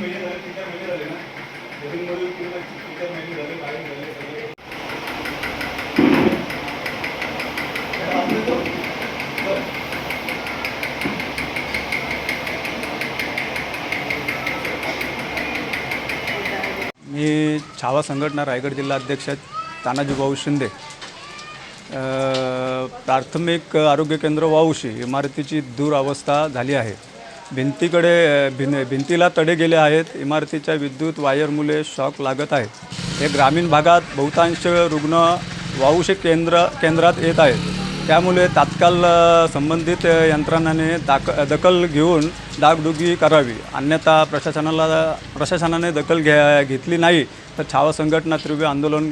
महिने झाले तीन चार महिने झाले ना. नवीन मध्ये तीन चार महिने झाले काही झाले सगळं. छावा संघटना रायगड जिल्हा अध्यक्ष तानाजी शिंदे. प्राथमिक आरोग्य केंद्र वाऊशी इमारतीची दुरावस्था झाली आहे. भिंतीकडे भिं भिन भिंतीला तडे गेले आहेत इमारतीच्या विद्युत वायरमुळे शॉक लागत आहेत हे ग्रामीण भागात बहुतांश रुग्ण वाऊशी केंद्र केंद्रात येत आहेत. त्यामुळे तात्काळ संबंधित यंत्रणाने दाक दखल घेऊन डागडुगी करावी. अन्यथा प्रशासनाला प्रशासनाने दखल घ्या घेतली नाही तर छावा संघटना तीव्र आंदोलन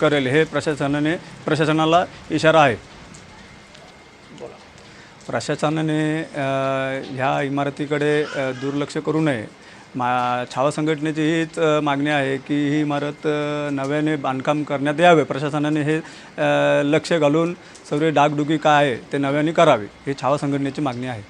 करेल हे प्रशासनाने प्रशासनाला इशारा आहे. प्रशासनाने ह्या इमारतीकडे दुर्लक्ष करू नये. मा छावा संघटनेची हीच मागणी आहे की ही इमारत नव्याने बांधकाम करण्यात यावे. प्रशासनाने हे लक्ष घालून सगळे डागडुगी काय आहे ते नव्याने करावे ही छावा संघटनेची मागणी आहे.